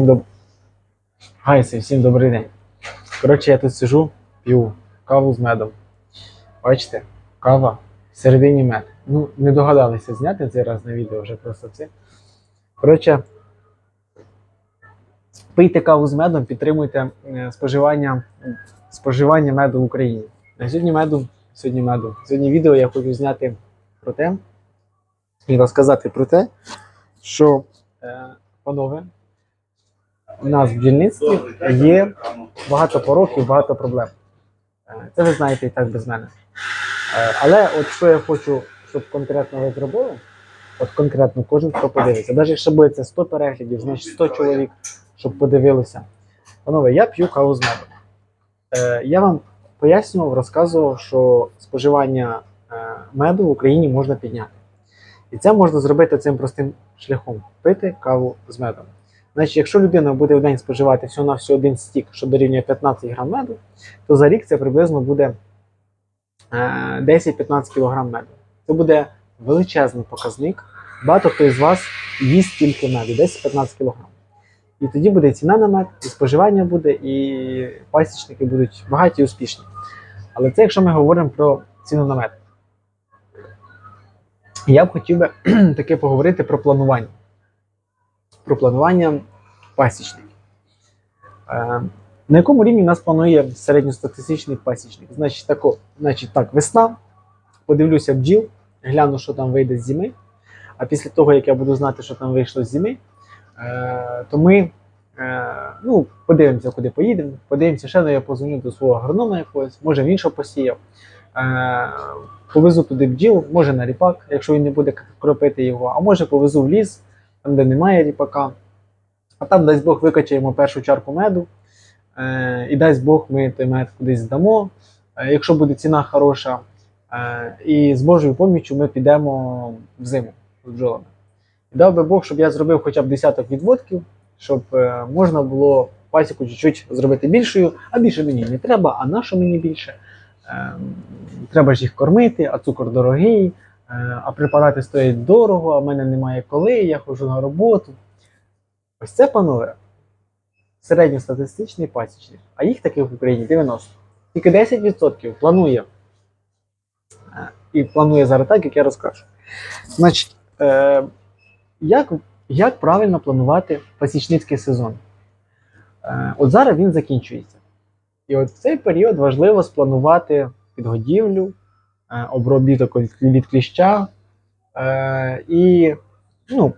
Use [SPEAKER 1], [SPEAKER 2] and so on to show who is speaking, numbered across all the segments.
[SPEAKER 1] Доб... Гайси, всім добрий день. Коротше, я тут сижу, п'ю каву з медом. Бачите, кава всередині мед. Ну, не догадалися зняти цей раз на відео вже просто це. Коротше, пийте каву з медом, підтримуйте е, споживання, споживання меду в Україні. А сьогодні меду, сьогодні меду. Сьогодні відео я хочу зняти про те, і розказати про те, що, е, панове, у нас в бджільництві є багато пороків, багато проблем. Е, Це ви знаєте і так без мене. Е, Але от що я хочу, щоб конкретно ви зробили, от конкретно кожен, хто подивиться. Навіть якщо буде це 100 переглядів, значить 100 чоловік, щоб подивилися. Панове, я п'ю каву з медом. Е, Я вам пояснював, розказував, що споживання меду в Україні можна підняти. І це можна зробити цим простим шляхом пити каву з медом. Значить, якщо людина буде в день споживати всього на всього один стік, що дорівнює 15 грам меду, то за рік це приблизно буде е, 10-15 кг меду. Це буде величезний показник. Багато хто із вас їсть тільки меду, 10-15 кг. І тоді буде ціна на мед, і споживання буде, і пасічники будуть багаті і успішні. Але це якщо ми говоримо про ціну на мед. Я б хотів би таки поговорити про планування. Про планування пасічників. Е, на якому рівні нас планує середньостатистичний пасічник? Значить, тако, значить так, весна, подивлюся бджіл, гляну, що там вийде з зими. А після того, як я буду знати, що там вийшло з зими, е, то ми е, ну, подивимося, куди поїдемо. Подивимося, ще ну, я позвоню до свого агронома якогось, може він що посіяв. Повезу туди бджіл, може на ріпак, якщо він не буде кропити його, а може повезу в ліс, там, де немає ріпака. А там, дасть Бог, викачаємо першу чарку меду. Е, і дасть Бог, ми той мед кудись здамо. Е, якщо буде ціна хороша, е, і з Божою поміччю ми підемо в зиму з бджолами. І дав би Бог, щоб я зробив хоча б десяток відводків, щоб е, можна було пасіку чуть-чуть зробити більшою, а більше мені не треба, а на що мені більше? Е, треба ж їх кормити, а цукор дорогий, а препарати стоять дорого, а в мене немає коли, я ходжу на роботу. Ось це, панове, середньостатистичний пасічник, а їх таких в Україні 90. Тільки 10% планує. Е, І планує зараз так, як я розкажу. Значить, е, як, як правильно планувати пасічницький сезон? Е, от зараз він закінчується. І от в цей період важливо спланувати підгодівлю, е, обробіток від кліща е, і ну,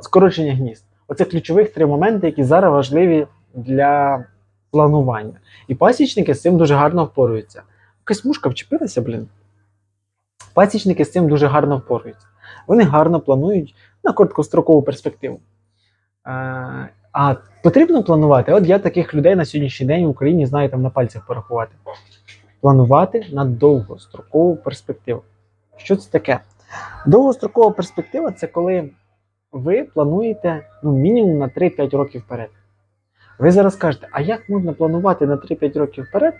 [SPEAKER 1] скорочення гнізд. Оце ключових три моменти, які зараз важливі для планування. І пасічники з цим дуже гарно впоруються. Якась мушка вчепилася, блін. Пасічники з цим дуже гарно впоруються. Вони гарно планують на короткострокову перспективу. Е, а потрібно планувати. От я таких людей на сьогоднішній день в Україні знаю там на пальцях порахувати. Планувати на довгострокову перспективу. Що це таке? Довгострокова перспектива це коли ви плануєте ну, мінімум на 3-5 років вперед. Ви зараз кажете, а як можна планувати на 3-5 років вперед,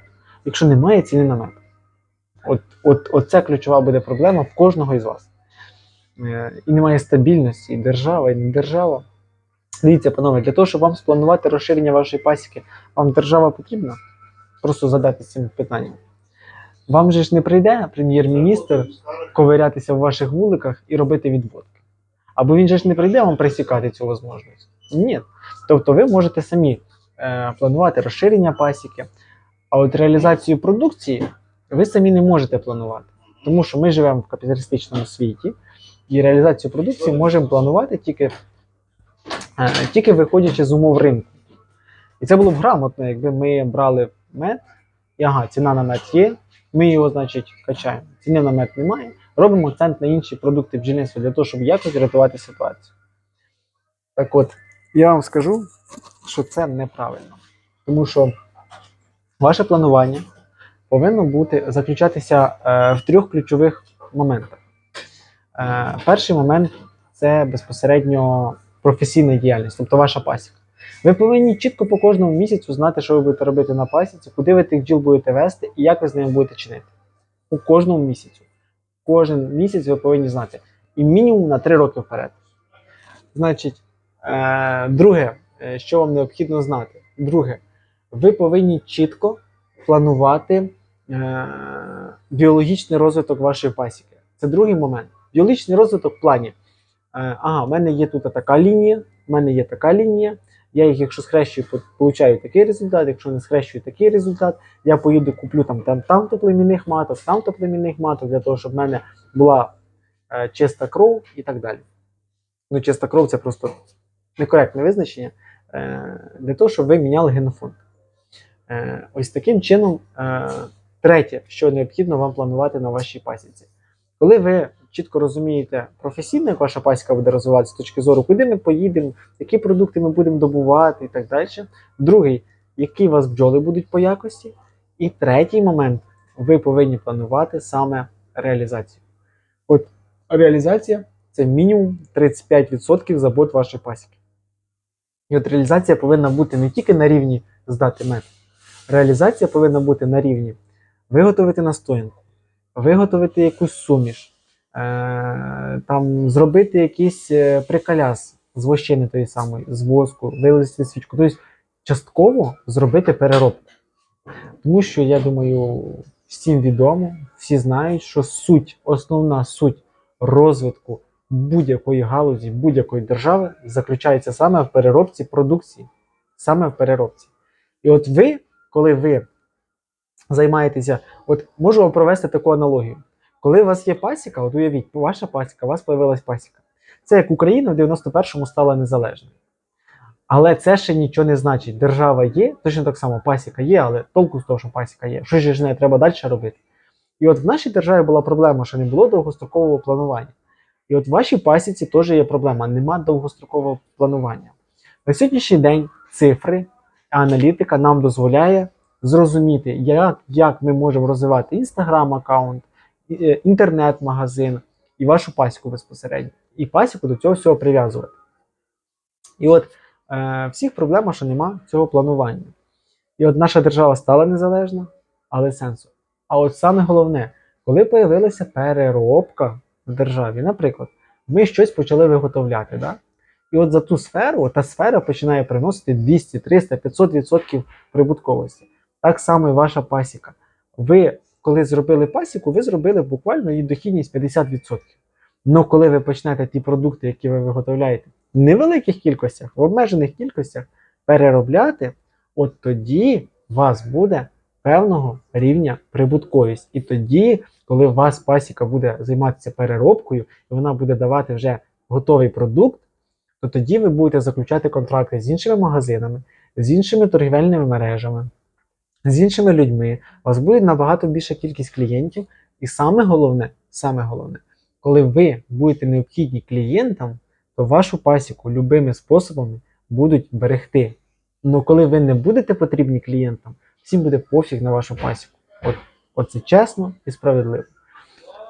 [SPEAKER 1] якщо немає ціни на мед? От, от, от ключова буде проблема в кожного із вас. Е, І немає стабільності, і держава, і не держава. Дивіться, панове, для того, щоб вам спланувати розширення вашої пасіки, вам держава потрібна? Просто задатися цим питанням. Вам же ж не прийде прем'єр-міністр ковирятися в ваших вуликах і робити відводки. Або він же ж не прийде вам присікати цю можливість. Ні. Тобто ви можете самі е, планувати розширення пасіки, а от реалізацію продукції ви самі не можете планувати. Тому що ми живемо в капіталістичному світі, і реалізацію продукції можемо планувати тільки Е, тільки виходячи з умов ринку. І це було б грамотно, якби ми брали мед, і ага, ціна на мед є, ми його, значить, качаємо. Ціни на мед немає, робимо акцент на інші продукти бджільництва для того, щоб якось рятувати ситуацію. Так от, я вам скажу, що це неправильно. Тому що ваше планування повинно бути заключатися е, в трьох ключових моментах. Е, перший момент це безпосередньо професійна діяльність, тобто ваша пасіка. Ви повинні чітко по кожному місяцю знати, що ви будете робити на пасіці, куди ви тих бджіл будете вести і як ви з ними будете чинити. У кожному місяцю. Кожен місяць ви повинні знати. І мінімум на 3 роки вперед. Значить, е, друге, е, що вам необхідно знати. Друге, ви повинні чітко планувати е, біологічний розвиток вашої пасіки. Це другий момент. Біологічний розвиток в плані. Ага, в мене є тут така лінія, в мене є така лінія. Я їх, якщо схрещую, получаю такий результат, якщо не схрещую такий результат, я поїду куплю там, там, там племінних маток, там племінних маток, для того, щоб в мене була е, чиста кров і так далі. Ну, чиста кров це просто некоректне визначення. Е, для того, щоб ви міняли генофонд. Е, ось таким чином, е, третє, що необхідно вам планувати на вашій пасіці. Коли ви чітко розумієте професійно, як ваша пасіка буде розвиватися з точки зору, куди ми поїдемо, які продукти ми будемо добувати і так далі. Другий, які у вас бджоли будуть по якості. І третій момент, ви повинні планувати саме реалізацію. От реалізація це мінімум 35% забот вашої пасіки. І от реалізація повинна бути не тільки на рівні здати мед. Реалізація повинна бути на рівні виготовити настоянку, виготовити якусь суміш, там, зробити якийсь е, прикаляс з вощини тої самої, з воску, вилити свічку. Тобто частково зробити переробку. Тому що, я думаю, всім відомо, всі знають, що суть, основна суть розвитку будь-якої галузі, будь-якої держави заключається саме в переробці продукції. Саме в переробці. І от ви, коли ви займаєтеся, от можу вам провести таку аналогію. Коли у вас є пасіка, от уявіть, ваша пасіка, у вас появилась пасіка. Це як Україна в 91-му стала незалежною. Але це ще нічого не значить. Держава є, точно так само пасіка є, але толку з того, що пасіка є. Що ж з нею треба далі робити? І от в нашій державі була проблема, що не було довгострокового планування. І от в вашій пасіці теж є проблема, нема довгострокового планування. На сьогоднішній день цифри, аналітика нам дозволяє зрозуміти, як, як ми можемо розвивати інстаграм-аккаунт, інтернет-магазин і вашу пасіку безпосередньо. І пасіку до цього всього прив'язувати. І от е, всіх проблема, що нема цього планування. І от наша держава стала незалежна, але сенсу. А от саме головне, коли появилася переробка в державі, наприклад, ми щось почали виготовляти. Да? І от за ту сферу, та сфера починає приносити 200, 300, 500 відсотків прибутковості. Так само і ваша пасіка. Ви, коли зробили пасіку, ви зробили буквально її дохідність 50%. Ну, коли ви почнете ті продукти, які ви виготовляєте, в невеликих кількостях, в обмежених кількостях переробляти, от тоді у вас буде певного рівня прибутковість. І тоді, коли у вас пасіка буде займатися переробкою, і вона буде давати вже готовий продукт, то тоді ви будете заключати контракти з іншими магазинами, з іншими торгівельними мережами, з іншими людьми. У вас буде набагато більша кількість клієнтів. І саме головне, саме головне, коли ви будете необхідні клієнтам, то вашу пасіку любими способами будуть берегти. Але коли ви не будете потрібні клієнтам, всім буде пофіг на вашу пасіку. От, от це чесно і справедливо.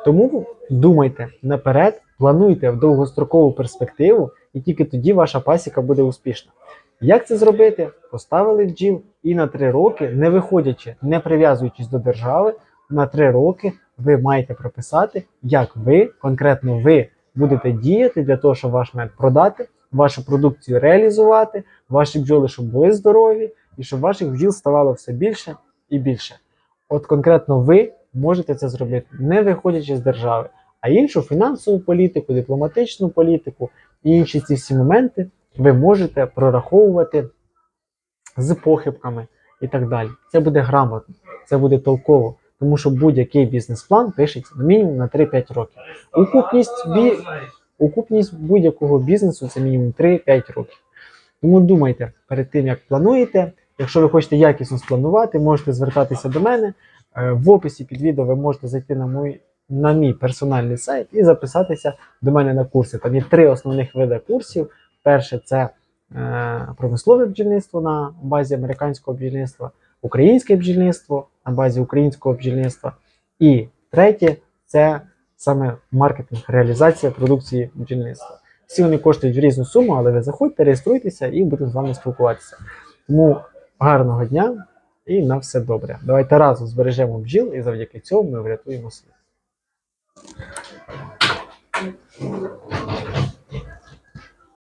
[SPEAKER 1] Тому думайте наперед, плануйте в довгострокову перспективу, і тільки тоді ваша пасіка буде успішна. Як це зробити? Поставили бджіл і на три роки, не виходячи, не прив'язуючись до держави, на три роки ви маєте прописати, як ви, конкретно ви, будете діяти для того, щоб ваш мед продати, вашу продукцію реалізувати, ваші бджоли, щоб були здорові, і щоб ваших бджіл ставало все більше і більше. От конкретно ви можете це зробити, не виходячи з держави, а іншу фінансову політику, дипломатичну політику і інші ці всі моменти ви можете прораховувати з похибками і так далі. Це буде грамотно, це буде толково, тому що будь-який бізнес-план пишеться мінімум на 3-5 років. Укупність, бі... Укупність будь-якого бізнесу це мінімум 3-5 років. Тому думайте перед тим, як плануєте. Якщо ви хочете якісно спланувати, можете звертатися до мене. Е, В описі під відео ви можете зайти на мій, на мій персональний сайт і записатися до мене на курси. Там є три основних види курсів. Перше це е, промислове бджільництво на базі американського бджільництва, українське бджільництво на базі українського бджільництва. І третє це саме маркетинг, реалізація продукції бджільництва. Всі вони коштують в різну суму, але ви заходьте, реєструйтеся і буду з вами спілкуватися. Тому гарного дня і на все добре. Давайте разом збережемо бджіл і завдяки цьому ми врятуємо світ.